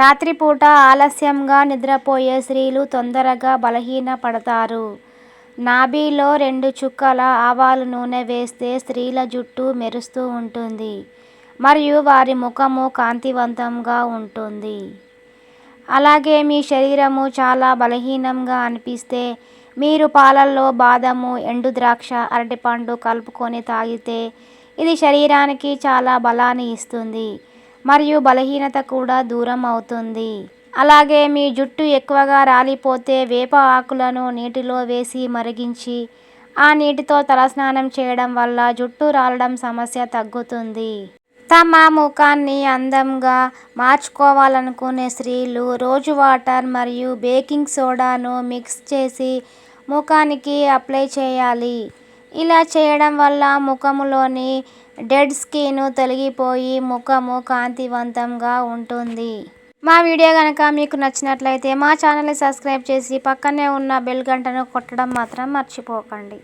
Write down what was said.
రాత్రిపూట ఆలస్యంగా నిద్రపోయే స్త్రీలు తొందరగా బలహీన పడతారు నాభిలో రెండు చుక్కల ఆవాల నూనె వేస్తే స్త్రీల జుట్టు మెరుస్తూ ఉంటుంది. మరియు వారి ముఖము కాంతివంతంగా ఉంటుంది. అలాగే మీ శరీరము చాలా బలహీనంగా అనిపిస్తే మీరు పాలల్లో బాదము ఎండు ద్రాక్ష అరటిపండు కలుపుకొని తాగితే ఇది శరీరానికి చాలా బలాన్ని ఇస్తుంది. మరియు బలహీనత కూడా దూరం అవుతుంది. అలాగే మీ జుట్టు ఎక్కువగా రాలిపోతే వేప ఆకులను నీటిలో వేసి మరిగించి ఆ నీటితో తలస్నానం చేయడం వల్ల జుట్టు రాలడం సమస్య తగ్గుతుంది. తమ ముఖాన్ని అందంగా మార్చుకోవాలనుకునే స్త్రీలు రోజు వాటర్ మరియు బేకింగ్ సోడాను మిక్స్ చేసి ముఖానికి అప్లై చేయాలి. ఇలా చేయడం వల్ల ముఖములోని డెడ్ స్కిన్ తొలగిపోయి ముఖము కాంతివంతంగా ఉంటుంది. మా వీడియో కనుక మీకు నచ్చినట్లయితే మా ఛానల్ని సబ్స్క్రైబ్ చేసి పక్కనే ఉన్న బెల్ గంటను కొట్టడం మాత్రం మర్చిపోకండి.